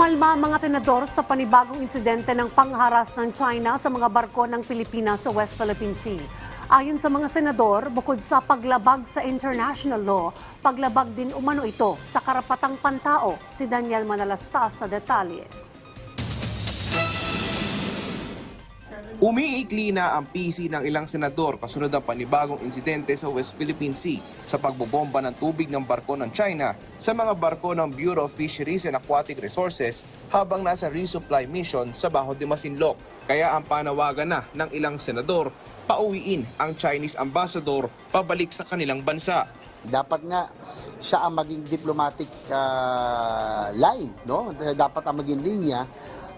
Umalma mga senador sa panibagong insidente ng pangharas ng China sa mga barko ng Pilipinas sa West Philippine Sea. Ayon sa mga senador, bukod sa paglabag sa international law, paglabag din umano ito sa karapatang pantao. Si Daniel Manalastas sa detalye. Umiikli na ang PC ng ilang senador kasunod ng panibagong insidente sa West Philippine Sea sa pagbobomba ng tubig ng barko ng China sa mga barko ng Bureau of Fisheries and Aquatic Resources habang nasa resupply mission sa Baho de Masinloc. Kaya ang panawagan na ng ilang senador, pauwiin ang Chinese ambassador pabalik sa kanilang bansa. dapat nga siya ang maging diplomatic ah, line, no? Dapat ang maging linya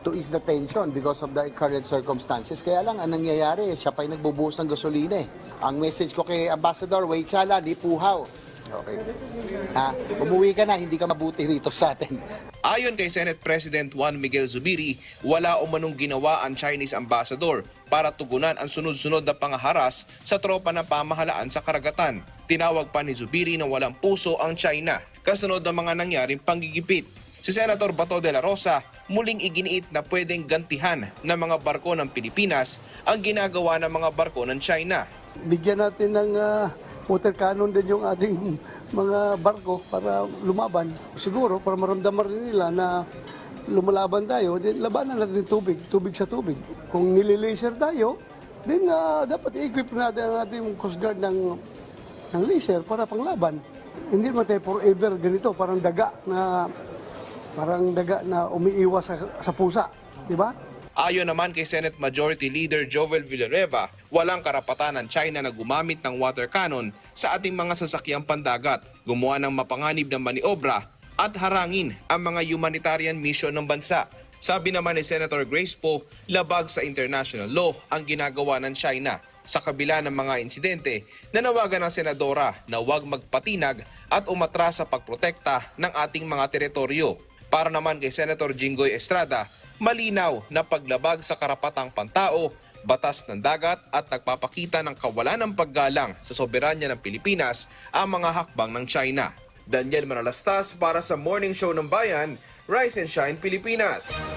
to ease the tension because of the current circumstances. Kaya lang, ang nangyayari, siya pa yung nagbubuhos ng gasolina eh. Ang message ko kay Ambassador, wait sala, di puhaw. Okay. Ha? Umuwi ka na, hindi ka mabuti rito sa atin. Ayon kay Senate President Juan Miguel Zubiri, wala umanong ginawa ang Chinese ambassador para tugunan ang sunod-sunod na pangaharas sa tropa ng pamahalaan sa karagatan. Tinawag pa ni Zubiri na walang puso ang China kasunod ng mga nangyaring panggigipit. Si Senator Bato de la Rosa muling iginiit na pwedeng gantihan ng mga barko ng Pilipinas ang ginagawa ng mga barko ng China. bigyan natin ng ah, water cannon din yung ating mga barko para lumaban. Siguro, para maramdaman rin nila na lumalaban tayo, din labanan natin tubig, tubig sa tubig. Kung nililaser tayo, din ah, dapat i-equip natin ang ating Coast Guard ng, ng laser para panglaban. Hindi naman tayo forever ganito, parang daga na parang daga na umiiwas sa, sa pusa. Di ba? Ayon naman kay Senate Majority Leader Jovel Villanueva, walang karapatan ng China na gumamit ng water cannon sa ating mga sasakyang pandagat, gumawa ng mapanganib na maniobra at harangin ang mga humanitarian mission ng bansa. Sabi naman ni Senator Grace Poe, labag sa international law ang ginagawa ng China sa kabila ng mga insidente nanawagan ng senadora na huwag magpatinag at umatras sa pagprotekta ng ating mga teritoryo. Para naman kay Senator Jinggoy Estrada, malinaw na paglabag sa karapatang pantao, batas ng dagat at nagpapakita ng kawalan ng paggalang sa soberanya ng Pilipinas ang mga hakbang ng China. Daniel Manalastas para sa Morning Show ng Bayan, Rise and Shine Pilipinas.